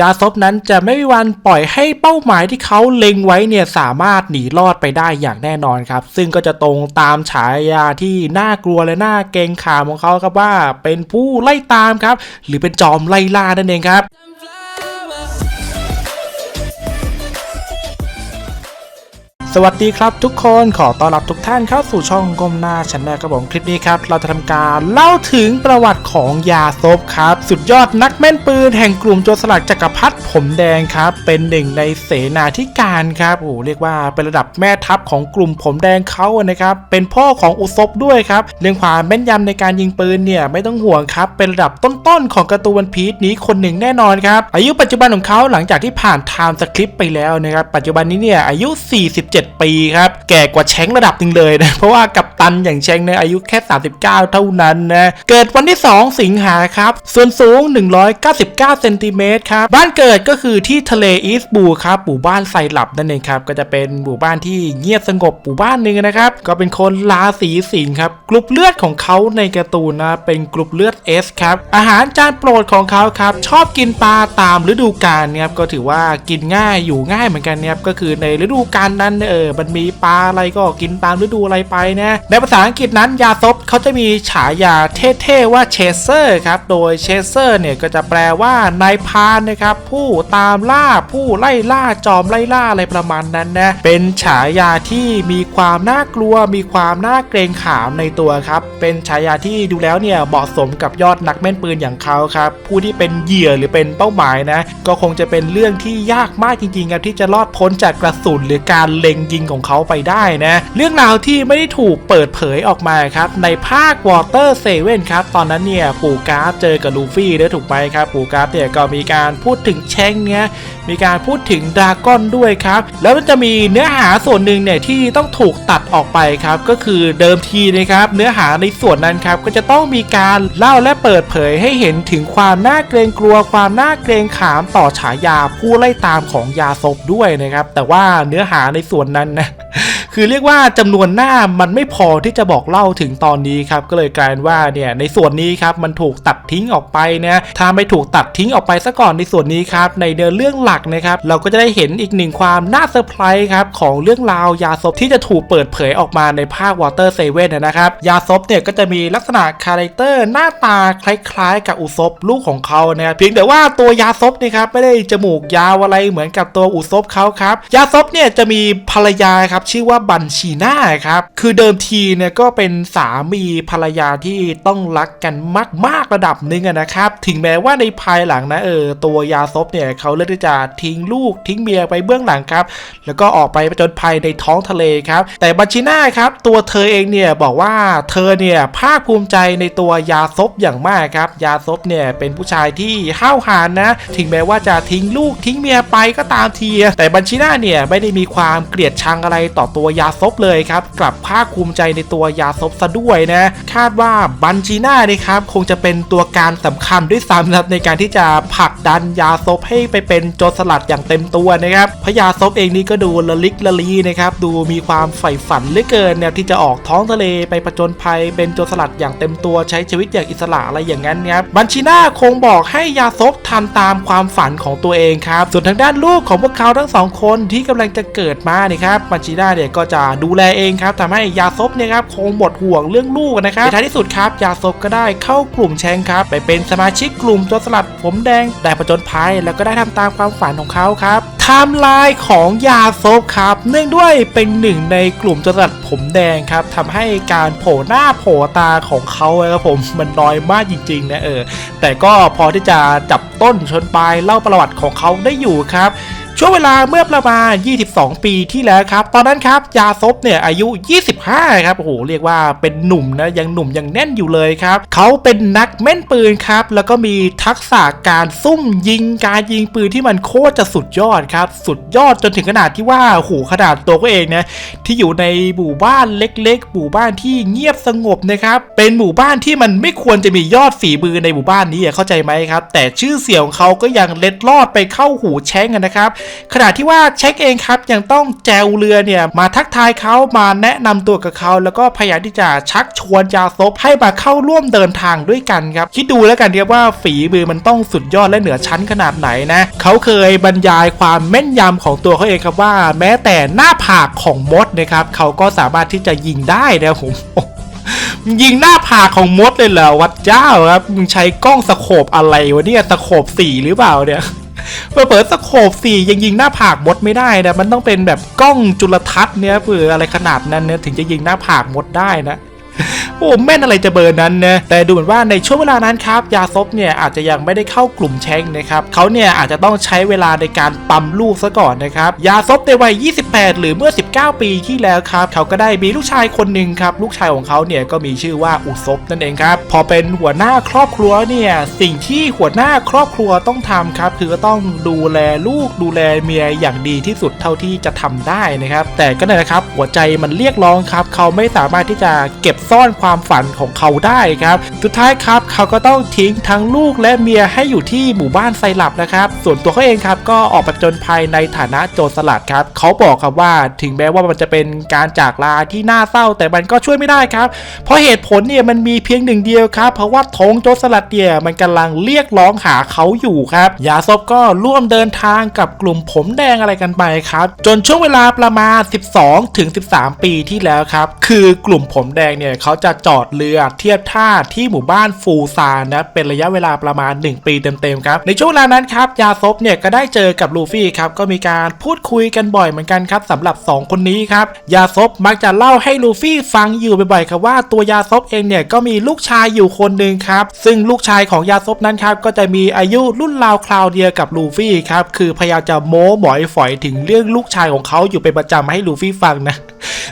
ยาซบนั้นจะไม่มีวันปล่อยให้เป้าหมายที่เขาเล็งไว้เนี่ยสามารถหนีรอดไปได้อย่างแน่นอนครับ ซึ่งก็จะตรงตามฉายาที่น่ากลัวและน่าเกรงขามของเขาครับว่าเป็นผู้ไล่ตามครับ หรือเป็นจอมไล่ล่านั่นเองครับ สวัสดีครับทุกคนขอต้อนรับทุกท่านเข้าสู่ช่องก้มหน้าชันแนลครับผมคลิปนี้ครับ เราจะทำการเล่าถึงประวัติของยาซบครับ สุดยอดนักแม่นปืนแห่งกลุ่มโจรสลัดจักรพรรดิผมแดงครับ เป็นหนึ่งในเสนาธิการครับโอ้โหเรียกว่าเป็นระดับแม่ทัพของกลุ่มผมแดงเขานะครับ เป็นพ่อของอุซบด้วยครับเรื่องความแม่นยำในการยิงปืนเนี่ยไม่ต้องห่วงครับเป็นระดับต้นๆของการ์ตูวันพีชนี้คนหนึ่งแน่นอนครับอายุปัจจุบันของเขาหลังจากที่ผ่านไทม์สคริปต์ไปแล้วนะครับปัจจุบันนี้เนี่ยอายุ 47ปีครับ แก่กว่าแชงระดับหนึ่งเลยนะ เพราะว่ากับตันอย่างแชงเนี่ยอายุแค่ 39 เท่านั้นนะ เกิดวันที่ 2 สิงหาครับ ส่วนสูง 199 เซนติเมตรครับ บ้านเกิดก็คือที่ทะเลอีสบูครับหมู่บ้านไซลับนั่นเองครับ ก็จะเป็นหมู่บ้านที่เงียบสงบหมู่บ้านหนึ่งนะครับ ก็เป็นคนราศีสิงห์ครับ กลุ่มเลือดของเขาในการ์ตูนนะเป็นกลุ่มเลือด S ครับ อาหารจานโปรดของเขาครับ ชอบกินปลาตามฤดูกาลนะครับ ก็ถือว่ากินง่ายอยู่ง่ายเหมือนกันนะครับ ก็คือในฤดูกาลนั้นเนี่ยเออมันมีปลาอะไรก็กินตามฤดูอะไรไปนะในภาษาอังกฤษนั้นยาซบเขาจะมีฉายาเท่ๆว่าเชเซอร์ครับโดยเชเซอร์เนี่ยก็จะแปลว่านายพานนะครับผู้ตามล่าผู้ไล่ล่าจอมไล่ล่าอะไรประมาณนั้นนะเป็นฉายาที่มีความน่ากลัว มีความน่าเกรงขามในตัวครับเป็นฉายาที่ดูแล้วเนี่ยเหมาะสมกับยอดนักแม่นปืนอย่างเขาครับผู้ที่เป็นเหยื่อหรือเป็นเป้าหมายนะก็คงจะเป็นเรื่องที่ยากมากจริงๆครับที่จะรอดพ้นจากกระสุนหรือการเล็งยิงของเขาไปได้นะ เรื่องราวที่ไม่ได้ถูกเปิดเผยออกมาครับในภาควอเตอร์เซเว่นครับ ตอนนั้นเนี่ยปู่กราฟเจอกับลูฟี่ได้ถูกไหมครับ ปู่กราฟเนี่ยก็มีการพูดถึงแชงเนี่ยมีการพูดถึงดราก้อนด้วยครับ แล้วมันจะมีเนื้อหาส่วนหนึ่งเนี่ยที่ต้องถูกตัดออกไปครับ ก็คือเดิมทีนะครับ เนื้อหาในส่วนนั้นครับก็จะต้องมีการเล่าและเปิดเผยให้เห็นถึงความน่าเกรงกลัวความน่าเกรงขามต่อฉายาผู้ไล่ตามของยาศพด้วยนะครับ แต่ว่าเนื้อหาในส่วนนั้นนะ คือเรียกว่าจำนวนหน้ามันไม่พอที่จะบอกเล่าถึงตอนนี้ครับก็เลยกลายว่าเนี่ยในส่วนนี้ครับมันถูกตัดทิ้งออกไปนะถ้าไม่ถูกตัดทิ้งออกไปซะก่อนในส่วนนี้ครับในเนื้อเรื่องหลักนะครับเราก็จะได้เห็นอีกหนึ่งความน่าเซอร์ไพรส์ครับของเรื่องราวยาซบที่จะถูกเปิดเผยออกมาในภาควอเตอร์เซเว่นนะครับยาซบเนี่ยก็จะมีลักษณะคาแรคเตอร์หน้าตาคล้ายๆ กับอุซบลูกของเขานะครับเพียงแต่ว่าตัวยาซบนี่ครับไม่ได้จมูกยาวอะไรเหมือนกับตัวอุซบเขาครับยาซบเนี่ยจะมีภรรยาครับชื่อว่าบัญชีน่าครับ คือเดิมทีเนี่ยก็เป็นสามีภรรยาที่ต้องรักกันมาก ๆ ระดับหนึ่งนะครับ ถึงแม้ว่าในภายหลังนะเออตัวยาซบเนี่ยเขาเลือกที่จะทิ้งลูกทิ้งเมียไปเบื้องหลังครับ แล้วก็ออกไปจญภัยในท้องทะเลครับ แต่บัญชีน่าครับ ตัวเธอเองเนี่ยบอกว่าเธอเนี่ยภาคภูมิใจในตัวยาซบอย่างมากครับ ยาซบเนี่ยเป็นผู้ชายที่ห้าวหาญนะ ถึงแม้ว่าจะทิ้งลูกทิ้งเมียไปก็ตามที แต่บัญชีน่าเนี่ยไม่ได้มีความเกลียดชังอะไรต่อตัวยาซบเลยครับ กลับภาคภูมิใจในตัวยาซบซะด้วยนะ คาดว่าบัญชีน่านี่ครับคงจะเป็นตัวการสำคัญด้วยซ้ำนะครับในการที่จะผลักดันยาซบให้ไปเป็นโจรสลัดอย่างเต็มตัวนะครับพยาซบเองนี่ก็ดูละลิกละลีนะครับดูมีความใฝ่ฝันเหลือเกินเนี่ยที่จะออกท้องทะเลไปผจญภัยเป็นโจรสลัดอย่างเต็มตัวใช้ชีวิตอย่างอิสระอะไรอย่างนั้นครับบัญชีน่าคงบอกให้ยาซบทำตามความฝันของตัวเองครับส่วนทางด้านลูกของพวกเขาทั้งสองคนที่กำลังจะเกิดมาเนี่ยครับบัญชีน่าเนี่ยก็จะดูแลเองครับทำให้ยาซบเนี่ยครับคงหมดห่วงเรื่องลูกนะครับในท้ายที่สุดครับยาซบก็ได้เข้ากลุ่มแชงครับ ไปเป็นสมาชิกกลุ่มโจรสลัดผมแดงได้ผจญภัย แล้วก็ได้ทำตามความฝันของเขาครับไทม์ไลน์ของยาซบครับ เนื่องด้วยเป็นหนึ่งในกลุ่มจรัดผมแดงครับทำให้การโผล่หน้าโผล่ตาของเขาครับผมมันน้อยมากจริงๆนะเออแต่ก็พอที่จะจับต้นชนปลายเล่าประวัติของเขาได้อยู่ครับ ช่วงเวลาเมื่อประมาณ 22 ปีที่แล้วครับ ตอนนั้นครับยาซบเนี่ยอายุ 25 ครับ โอ้โห เรียกว่าเป็นหนุ่มนะ ยังหนุ่มยังแน่นอยู่เลยครับ เขาเป็นนักแม่นปืนครับ แล้วก็มีทักษะการซุ่มยิง การยิงปืนที่มันโคตรจะสุดยอดครับ สุดยอดจนถึงขนาดที่ว่าโอ้โหขนาดตัวก็เองนะ ที่อยู่ในหมู่บ้านเล็ก ๆ หมู่บ้านที่เงียบสงบนะครับ เป็นหมู่บ้านที่มันไม่ควรจะมียอดฝีมือในหมู่บ้านนี้เข้าใจไหมครับ แต่ชื่อเสียงของเขาก็ยังเล็ดลอดไปเข้าหูแช้งนะครับขณะที่ว่าเช็คเองครับยังต้องแจวเรือเนี่ยมาทักทายเขามาแนะนำตัวกับเขาแล้วก็พยายามที่จะชักชวนยาซบให้มาเข้าร่วมเดินทางด้วยกันครับคิดดูแล้วกันครับว่าฝีมือมันต้องสุดยอดและเหนือชั้นขนาดไหนนะเขาเคยบรรยายความแม่นยำของตัวเขาเองครับว่า แม้แต่หน้าผากของมดนะครับเขาก็สามารถที่จะยิงได้นะผมยิงหน้าผากของมดเลยเหรอวัดเจ้าครับมึงใช้กล้องสโคปอะไรวะเนี่ยสโคปสี่หรือเปล่าเนี่ย เปิดเปิดสโคบสี่ยังยิงหน้าผากมดไม่ได้นะมันต้องเป็นแบบกล้องจุลทรรศน์เนี่ยเผื่ออะไรขนาดนั้นเนี่ยถึงจะยิงหน้าผากมดได้นะ โอ้แม่นอะไรจะเบอร์นั้นนะแต่ดูเหมือนว่าในช่วงเวลานั้นครับ ยาซบเนี่ยอาจจะยังไม่ได้เข้ากลุ่มแชงนะครับเขาเนี่ยอาจจะต้องใช้เวลาในการปั๊มลูกซะก่อนนะครับยาซบในวัย 28 หรือเมื่อ 19 ปีที่แล้วครับเขาก็ได้มีลูกชายคนหนึ่งครับลูกชายของเขาเนี่ยก็มีชื่อว่าอุซบนั่นเองครับพอเป็นหัวหน้าครอบครัวเนี่ยสิ่งที่หัวหน้าครอบครัวต้องทำครับคือต้องดูแลลูกดูแลเมียอย่างดีที่สุดเท่าที่จะทำได้นะครับแต่ก็นั่นแหละครับหัวใจมันเรียกร้องครับเขาไม่สามารถที่จะเก็บซ่อนความฝันของเขาได้ครับ สุดท้ายครับเขาก็ต้องทิ้งทั้งลูกและเมียให้อยู่ที่หมู่บ้านไซลับนะครับ ส่วนตัวเขาเองครับก็ออกประจนภัยในฐานะโจรสลัดครับเขาบอกครับว่าถึงแม้ว่ามันจะเป็นการจากลาที่น่าเศร้าแต่มันก็ช่วยไม่ได้ครับ เพราะเหตุผลเนี่ยมันมีเพียงหนึ่งเดียวครับ เพราะว่าธงโจรสลัดเนี่ยมันกำลังเรียกร้องหาเขาอยู่ครับยาซบก็ร่วมเดินทางกับกลุ่มผมแดงอะไรกันไปครับ จนช่วงเวลาประมาณ 12 ถึง 13 ปีที่แล้วครับ คือกลุ่มผมแดงเนี่ยเขาจะจอดเรือเทียบท่าที่หมู่บ้านฟูซานนะเป็นระยะเวลาประมาณ 1 ปีเต็มๆครับในช่วงเวลานั้นครับยาซบเนี่ยก็ได้เจอกับลูฟี่ครับก็มีการพูดคุยกันบ่อยเหมือนกันครับสำหรับ 2 คนนี้ครับยาซบมักจะเล่าให้ลูฟี่ฟังอยู่บ่อยๆครับว่าตัวยาซบเองเนี่ยก็มีลูกชายอยู่คนหนึ่งครับซึ่งลูกชายของยาซบนั้นครับก็จะมีอายุรุ่นราวคราวเดียวกับลูฟี่ครับคือพยายามจะโม้หมอยฝอยถึงเรื่องลูกชายของเขาอยู่เป็นประจำให้ลูฟี่ฟังนะ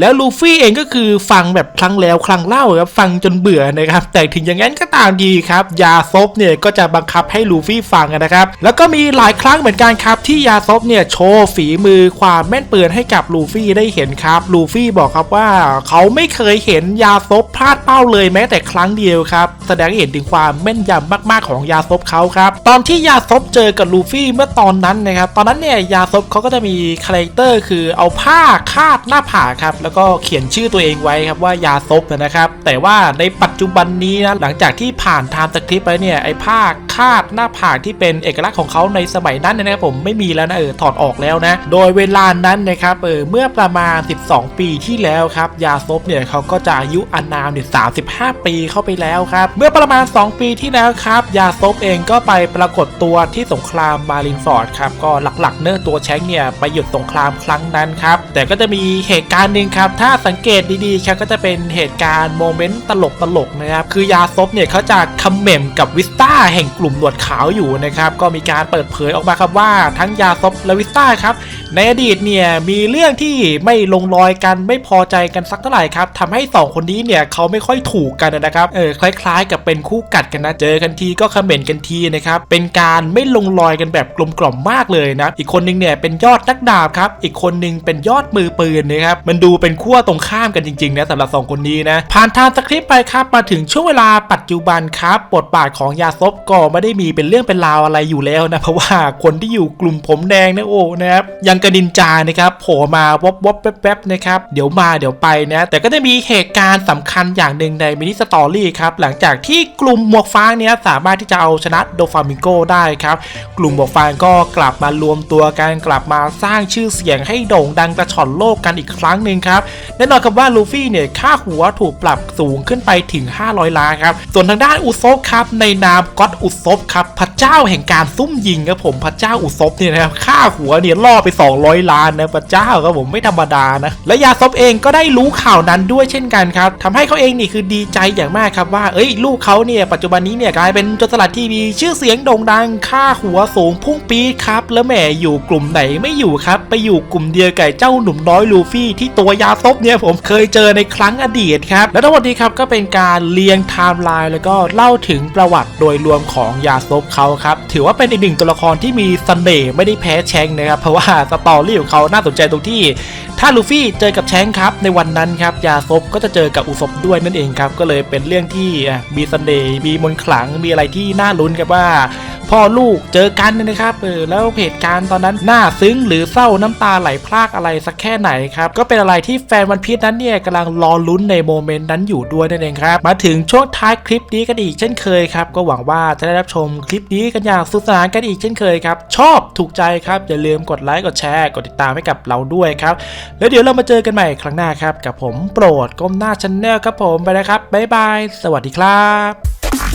แล้วลูฟี่เองก็คือฟังแบบครั้งแล้วครั้งเล่าครับฟังจนเบื่อนะครับแต่ถึงอย่างนั้นก็ตามดีครับยาซบเนี่ยก็จะบังคับให้ลูฟี่ฟังนะครับแล้วก็มีหลายครั้งเหมือนกันครับที่ยาซบเนี่ยโชว์ฝีมือความแม่นปืนให้กับลูฟี่ได้เห็นครับลูฟี่บอกครับว่าเขาไม่เคยเห็นยาซบพลาดเป้าเลยแม้แต่ครั้งเดียวครับแสดงให้เห็นถึงความแม่นยำมากๆของยาซบเขาครับตอนที่ยาซบเจอกับลูฟี่เมื่อตอนนั้นนะครับตอนนั้นเนี่ยยาซบเขาก็จะมีคาแรคเตอร์คือเอาผ้าคาดหน้าผากครับแล้วก็เขียนชื่อตัวเองไว้ครับว่ายาซบนะครับ แต่ว่าในปัจจุบันนี้นะหลังจากที่ผ่านไทม์สคริปต์ไปเนี่ยไอ้ภาคาดหน้าผากที่เป็นเอกลักษณ์ของเขาในสมัยนั้นนะครับผมไม่มีแล้วนะเออถอดออกแล้วนะ โดยเวลานั้นนะครับเออเมื่อประมาณ 12 ปีที่แล้วครับยาซบเนี่ยเขาก็จะอายุอานามเนี่ย35ปีเข้าไปแล้วครับ เมื่อประมาณ 2 ปีที่แล้วครับยาซบเองก็ไปปรากฏตัวที่สงครามมารินฟอร์ดครับก็หลักๆ เนื้อตัวแชงเนี่ยไปหยุดสงครามครั้งนั้นครับแต่ก็จะมีเหตุการณ์หนึ่งครับถ้าสังเกตดีๆครับก็จะเป็นเหตุการณ์โมเมนต์ตลกๆนะครับคือยาซบเนี่ยเขาจะคอมเมมกับวิสต้าแห่งกลุ่มหนวดขาวอยู่นะครับก็มีการเปิดเผยออกมาครับว่าทั้งยาซบและวิสต้าครับ ในอดีตเนี่ยมีเรื่องที่ไม่ลงรอยกันไม่พอใจกันสักเท่าไหร่ครับทำให้ 2 คนนี้เนี่ยเขาไม่ค่อยถูกกันนะครับเออคล้ายๆ กับเป็นคู่กัดกันนะเจอกันทีก็คอมเมนต์กันทีนะครับเป็นการไม่ลงรอยกันแบบกลมกล่อมมากเลยนะอีกคนนึงเนี่ยเป็นยอดนักดาบครับอีกคนนึงเป็นยอดมือปืนนะครับมันดูเป็นขั้วตรงข้ามกันจริงๆนะสำหรับ 2 คนนี้นะผ่านทางสคริปต์ไปครับมาถึงช่วงเวลาปัจจุบันครับบทบาทของยาซบก็ไม่ได้มีเป็นเรื่องเป็นราวอะไรอยู่แล้วนะเพราะว่าคนที่อยู่กลุ่มผมแดงเนะโอ้นะครับยังกระดินจานะครับโผล่มาวบวบแป๊บๆนะครับ เดี๋ยวมาเดี๋ยวไปนะ แต่ก็จะมีเหตุการณ์สำคัญอย่างหนึ่งในมินิสตอรี่ครับ หลังจากที่กลุ่มหมวกฟางเนี่ยสามารถที่จะเอาชนะโดฟามิโกได้ครับ กลุ่มหมวกฟางก็กลับมารวมตัวกันกลับมาสร้างชื่อเสียงให้โด่งดังกระฉ่อนโลกกันอีกครั้งหนึ่งครับแน่นอนครับว่าลูฟี่เนี่ยค่าหัวถูกปรับสูงขึ้นไปถึง 500 ล้านครับ ส่วนทางด้านอุซบครับในนามก็อดอุซบครับพระเจ้าแห่งการซุ่มยิงครับผมพระเจ้าอุซบเนี่ยนะครับค่าหัวเนี่ยล่อไป200 ล้านนะพระเจ้าครับผมไม่ธรรมดานะ และยาซบเองก็ได้รู้ข่าวนั้นด้วยเช่นกันครับทำให้เขาเองนี่คือดีใจอย่างมากครับว่า เอ้ยลูกเขาเนี่ยปัจจุบันนี้เนี่ยกลายเป็นโจรสลัดที่มีชื่อเสียงโด่งดังค่าหัวสูงพุ่งปี๊ดครับ แล้วแหมอยู่กลุ่มไหนไม่อยู่ครับ ไปอยู่กลุ่มเดียวกับเจ้าหนุ่มน้อยลูฟี่ที่ตัวยาซบเนี่ยผมเคยเจอในครั้งอดีตครับ และทั้งหมดนี้ครับก็เป็นการเรียงไทม์ไลน์แล้วก็เล่าถึงประวัติโดยรวมของยาซบเขาครับ ถือว่าเป็นอีกหนึ่งตัวละครที่มีเสน่ห์ไม่ได้แพ้แชงนะครับเพราะว่าสตอรี่ของเขาน่าสนใจตรงที่ ถ้าลูฟี่เจอกับแชงครับในวันนั้นครับยาซบก็จะเจอกับอุซบด้วยนั่นเองครับก็เลยเป็นเรื่องที่มีเสน่ห์มีมนขลังมีอะไรที่น่าลุ้นครับว่าพ่อลูกเจอกันนะครับเออแล้วเหตุการณ์ตอนนั้นน่าซึ้งหรือเศร้าน้ำตาไหลพรากอะไรสักแค่ไหนครับก็เป็นอะไรที่แฟนวันพีชนั้นเนี่ยกำลังรอลุ้นในโมเมนต์นั้นอยู่ด้วยนั่นเองครับมาถึงช่วงท้ายคลิปนี้กันอีกเช่นเคยครับก็หวังว่าจะได้รับชมคลิปนี้กันอย่างสนุกสนานกันอีกเช่นเคยครับชอบถูกใจครับอย่าลืมกดไลค์กดแชร์กดติดตามให้กับเราด้วยครับแล้วเดี๋ยวเรามาเจอกันใหม่ครั้งหน้าครับ กับผมโปรดก้มหน้าช n แนลครับผมไปนะครับบ๊ายบาย สวัสดีครับ